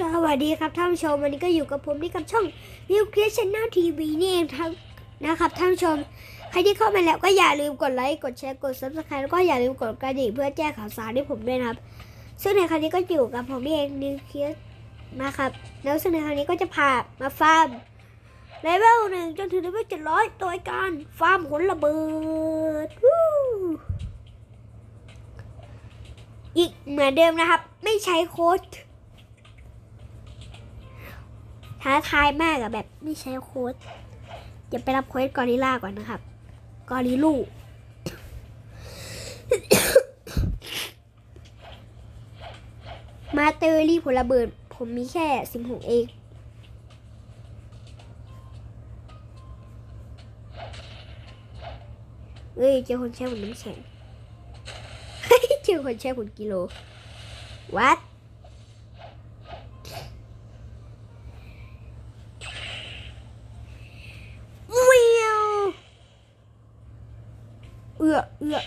สวัสดีครับท่านผู้ชมวันนี้ก็อยู่กับผมนี่กับช่อง New Creation TV นี่เองทั้งนะครับท่านผู้ชม ใครที่เข้ามาแล้วก็อย่าลืมกดไลค์กดแชร์กด Subscribe แล้วก็อย่าลืมกดกระดิ่งเพื่อแจ้งข่าวสารให้ผมด้วยนะครับ ซึ่งในครั้งนี้ก็อยู่กับผมเอง New c r e a t นะครับแล้วซึ่งในครั้งนี้ก็จะพามาฟาร์มเลเวลหนึ่งจนถึงเลเวลเจ็ดร้อยโดยการฟาร์มผลระเบิดอีกเหมือนเดิมนะครับ ไม่ใช้โค้ด ท้าทายมากอะแบบไม่ใช้โค้ดอย่าไปรับโค้ดกอริล่าก่อนนะครับ กอริลูมาเตอรี่ผลระเบิด ผมมีแค่สิบหกเองเอ้ยเจอคนแช่หุ่นน้ำแข็งเฮ้ยเจอคนแช่หุ่นกิโล วัด เวียว เอือ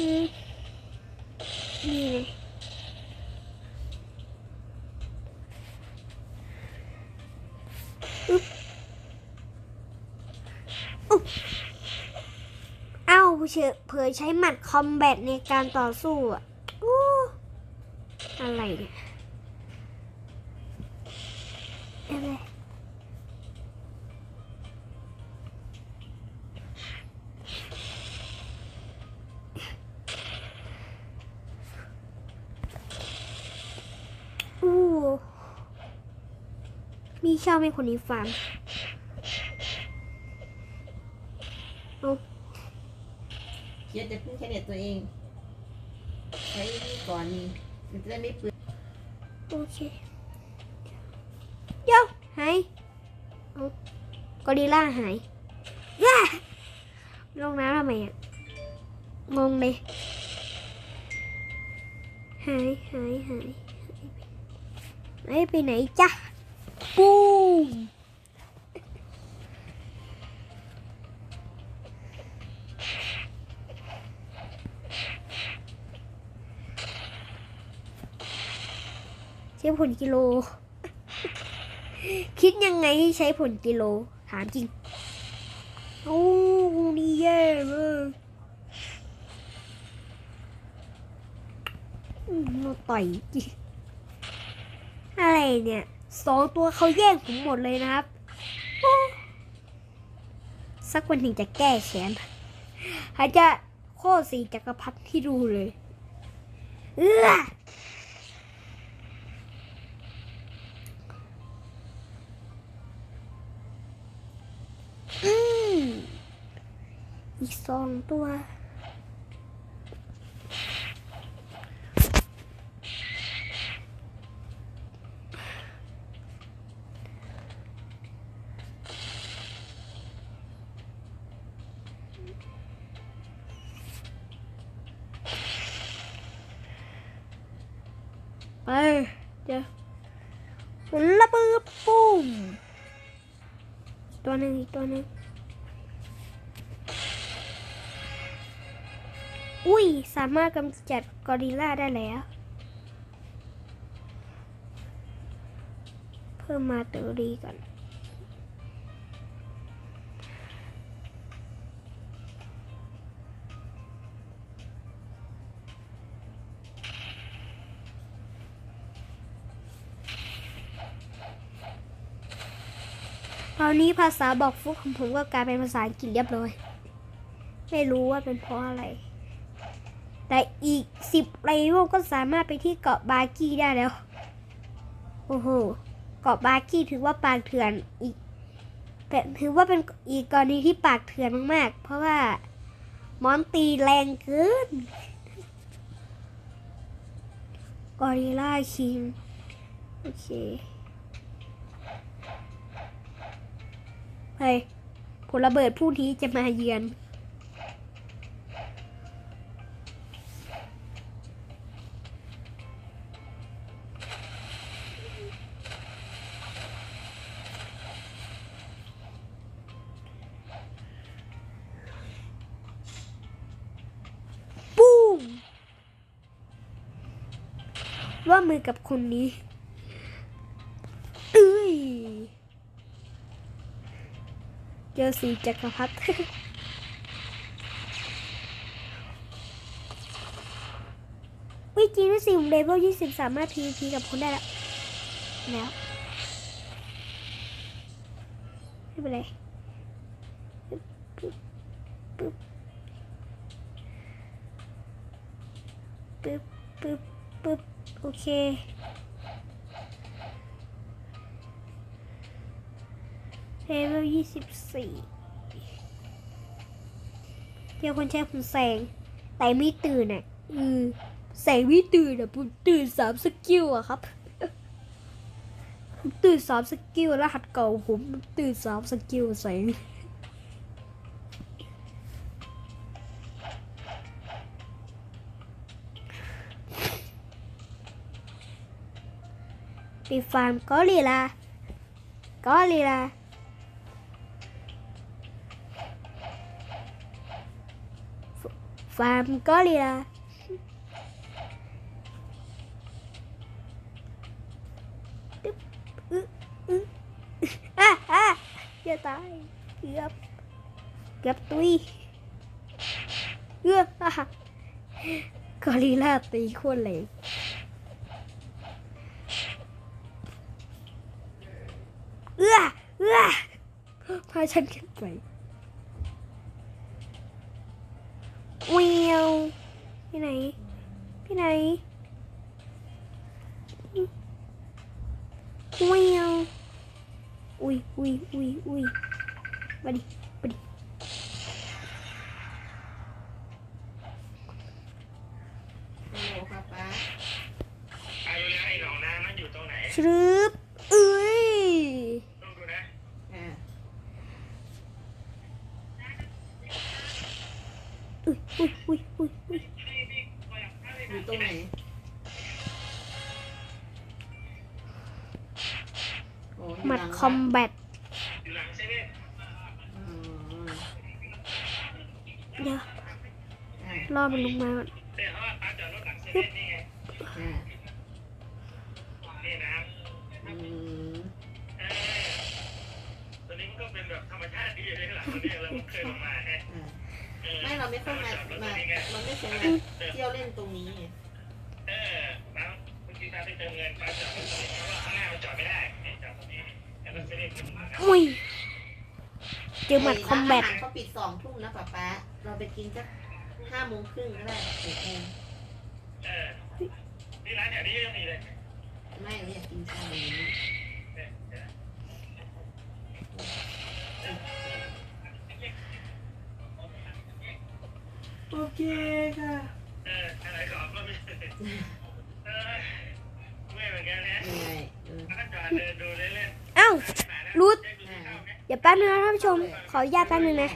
นี่เลยอึ๊บอุ๊บเอ้าเผยใช้หมัดคอมแบทในการต่อสู้อะออะไรเนี่ยอะไร มีชอบให้คนนี้ฟังเดี๋ยวจะพึ่งแค่เน็ตตัวเอง ใช้นี่ก่อนนี่มันจะได้ไม่เปลืองโอเคเดี๋ยวหายเอากอริลล่าหายย่าลงน้ำทำไมอะงงเลยหายหายหายหายไปไหนจ๊ะปูม ใช้ผลกิโล คิดยังไงให้ใช้ผลกิโล ถามจริง โอ้นี่แย่เลยมเราต่อยจิอะไรเนี่ย สองตัวเขาแย่งผมหมดเลยนะครับ สักวันหนึ่งจะแก้แค้นหาจะโค่สีจักรพรรดิที่ดูเลย เอออีกสองตัว ไป เดี๋ยวผลระเบิดปุ้ม ตัวหนึ่งอีกตัวหนึ่งอุ้ย สามารถกำจัดกอริลล่าได้แล้ว เพิ่มมาเตอรีก่อน ตอนนี้ภาษาบอกฟุกของผมก็กลายเป็นภาษาอังกฤษเรียบร้อย ไม่รู้ว่าเป็นเพราะอะไร แต่อีกสิบไรโวก็สามารถไปที่เกาะบากี้ได้แล้ว โอ้โห เกาะบากี้ถือว่าปากเถื่อนอีกถือว่าเป็นอีกกรณีที่ปากเถื่อนมากๆ เพราะว่ามอนตีแรงเกินกอริล่าคิง โอเค ไปผลระเบิดผู้นี้จะมาเยือนปุ้มว่ามือกับคนนี้ จอสีจักรพรรดิวิจริงด้วยสิผมเลเวลยี่สิบสามารถ PVP กับคนได้แล้ว แล้ว ไม่เป็นไรปึ๊บปึ๊บปึ๊บปึ๊บโอเค เลเวลยี่สิบสี่เดี๋ยวคนใช้ผมแสง แต่ไม่ตื่นอะ อือแสงไม่ตื่นอะผมตื่นสามสกิลอะครับผมตื่นสามสกิลรหัสเก่าผมตื่นสามสกิลแสงไปฟาร์มกอริลลากอริลลา ฟาร์มกอริลลาตึ๊บอึ๊ะอึ๊ะอะอ่ะจะตายเกือบเกือบตุยเอื้ออะกอริลลาตีโคนแรง เอื้อเอื้อพาฉันขึ้นไปเวียวไปไหนไปไหนเวียวอุ้ยอุ้ยอุ้ยอุ้ยมาดิมาดิ โอ้ป้าป้า อายุนะไอ้หนองน้ำมันอยู่ตรงไหน ชรึบเอ้ย ต้องดูนะ อ่า อุ้ยอุ้ยอุ้ยอุ้ยอุ้ยอยู่ตรงไหนโอ้อยู่หมัดลังคอมแบทอยู่หลังเซเว่นอืมเดี๋ยวอ่ารอมันลงมาก่อนเดี๋ยวเขาว่าป้าจอดรถหลังเซเว่นนี่ไงอ่านี่นะครับอืมเออตัวนี้มันก็เป็นแบบธรรมชาติดีเลยหลังตัวนี้เราเคยลงมาฮะอ่าเออ ไม่เราไม่เข้ามาจอดรถมาตัวนี้ไงเราไม่เคยมาเที่ยวเล่นตรงนี้ไงเออป้าเมื่อกี้ป้าไปเติมเงินป้าจอดรถตรงนี้เพราะว่าข้างหน้ามันจอดไม่ได้ให้จอดตรงนี้แล้วรถเซเว่นขึ้นมาอุ้ยเจอหมัดคอมแบทร้านอาหารเขาปิดสองทุ่มนะป๊าป๊าเราไปกินสักห้าโมงครึ่งก็ได้หกโมงเออนี่ร้านแถวนี้ก็ยังมีเลย ไม่เราอยากกินชาอย่างนี้ โอเคค่ะเอออะไรก่อนก็ไม่เออเมื่อยเหมือนกันนะเหนื่อยเออแล้วจอดเดินดูเล่นๆเอ้ารูดได้ดูที่เข้าไหมเดี๋ยวแป๊บนึงนะท่านผู้ชม ขออนุญาตแป๊บนึงนะ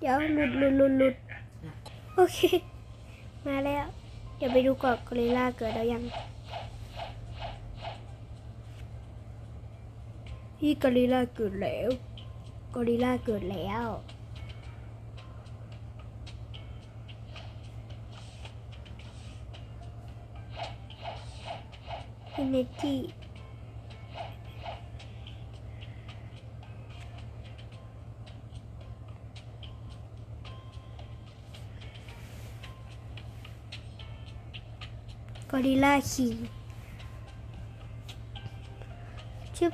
เดี๋ยวหลุดหลุดหลุดหลุดโอเค มาแล้ว เดี๋ยวไปดูก่อนกอริลลาเกิดแล้วยังพี่กอริลลาเกิดแล้วกอริลลาเกิดแล้ว อินเนจีกอริลลาคิงชึบ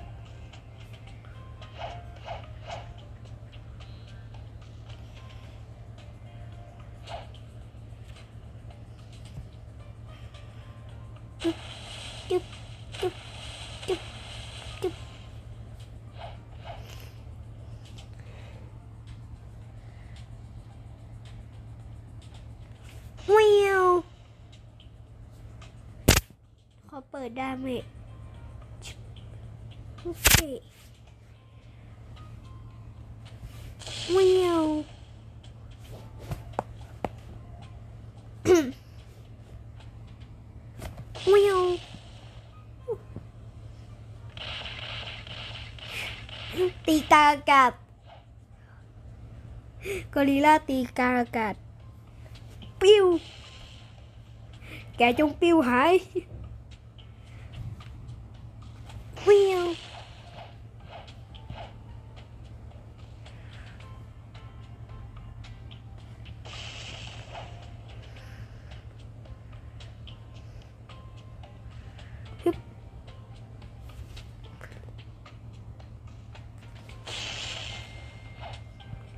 จึ๊บจึ๊บจึ๊บจึ๊บวิวขอเปิดดาเมจโอเควียววียว ตีกาอากาศก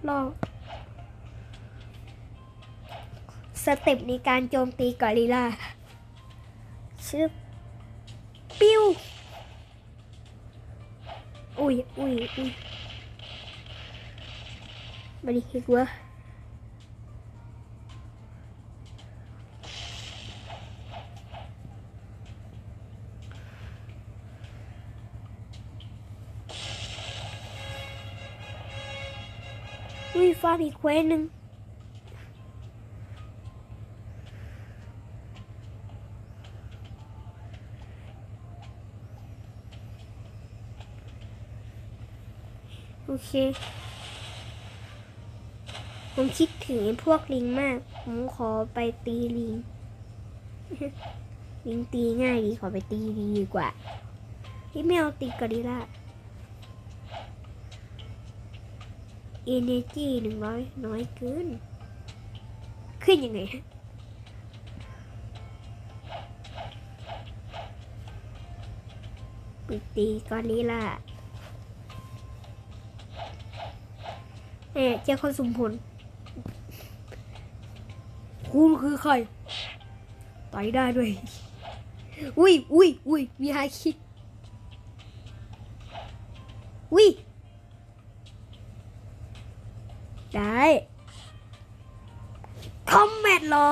รอบสเต็ปในการโจมตีกอริลลาชื่อปิ้ว อุ้ยอุ้ยอุ้ยบริฮิกว่า อุ้ยฟ้ามีเควสหนึ่งโอเค ผมคิดถึงพวกลิงมาก ผมขอไปตีลิง ลิงตีง่ายดีขอไปตีดีกว่าที่ไม่เอาตีกอริลลา เอเนจีหนึ่งร้อยน้อยเกิน ขึ้นยังไงฮะไปตีกอริลลาแหมเจ้าคนสมผล คุณคือใคร ต่อยได้ด้วย อุ้ยอุ้ยอุ้ยมีฮาคิดอุ้ย ได้คอมแบทเหรอ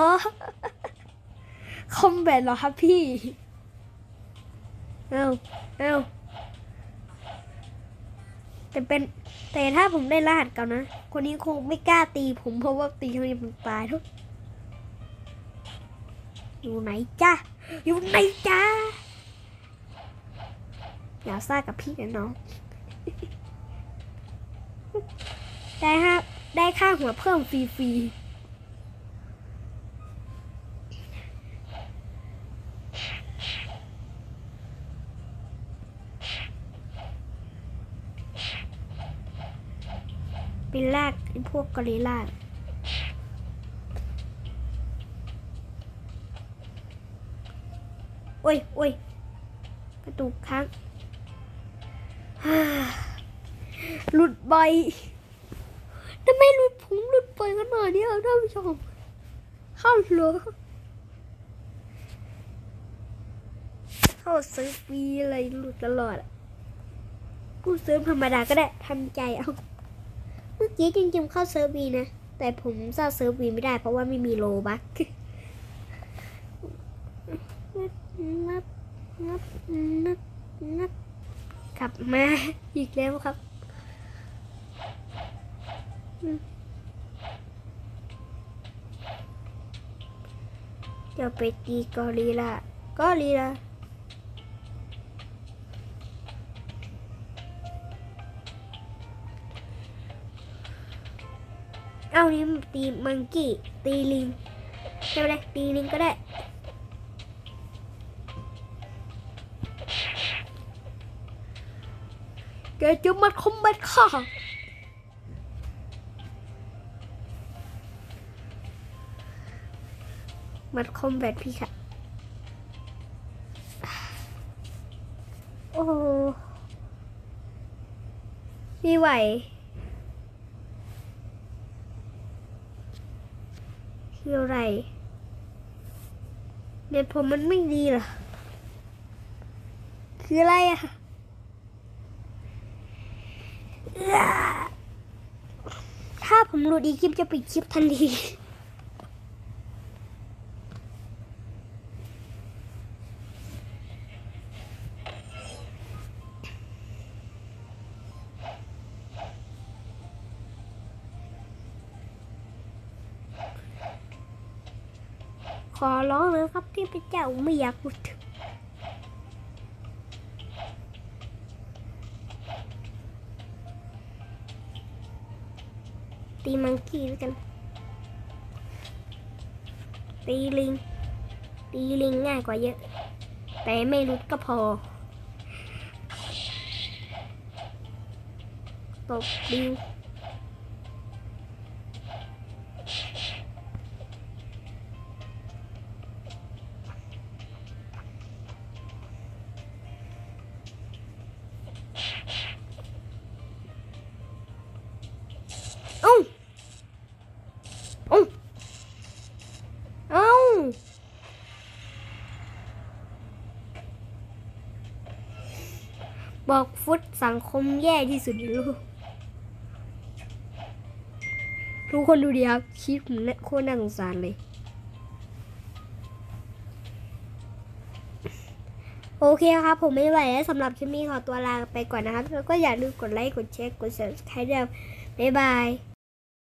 คอมแบทเหรอครับพี่ เอ้าเอ้าแต่เป็นแต่ถ้าผมได้รหัสก่านะ คนนี้คงไม่กล้าตีผมเพราะว่าตีเขาจะตายทุกอยู่ไหนจ้าอยู่ไหนจ้าอย่าซ่ากับพี่นะน้อง ได้ฮะ ได้ค่าหัวเพิ่มฟรีๆเป็นลากพวกกอริลลาโอ้ยโอ้ยกระตุกค้างหลุดบ่อย ไมหลุดผมหลุดบ่อยขนาดนี้อะท่านผู้ชมเข้าเหรอเข้าเซิร์ฟรีอะไรหลุดตลอดกูเซิร์ฟธรรมดาก็ได้ทำใจเอาเมื่อกี้จริงๆเข้าเซิร์ฟวีนะ แต่ผมเจ้าเซิร์ฟวีไม่ได้เพราะว่าไม่มีโลบัคนับนับนับนับกลับมาอีกแล้วครับ เดี๋ยวไปตีกอริลลากอริลลาเอานี่ตีมังกี้ตีลิงใช่ไหมตีลิงก็ได้แกจะมาคอมแบทข้า มาคอมแบทพี่ค่ะ โอ้ไม่ไหวคืออะไรเน็ตผมมันไม่ดีเหรอ คืออะไรอะถ้าผมหลุดอีกคลิปจะปิดคลิปทันที พระเจ้าไม่อยากพูดถึงตีมังคีแล้วยกัน ตีลิง ตีลิงง่ายกว่าเยอะ แต่ไม่รุดก็พอ ตบดิว บอกฟุตสังคมแย่ที่สุดในโลกทุกคนดูดิครับคลิปผมเนี่ยโคตรน่าสงสารเลย โอเคครับ ผมไม่ไหวแล้วสำหรับคลิปนี้ขอตัวลาไปก่อนนะครับ แล้วก็อย่าลืมกดไลค์ กดแชร์ กด subscribe ด้วยบ๊ายบาย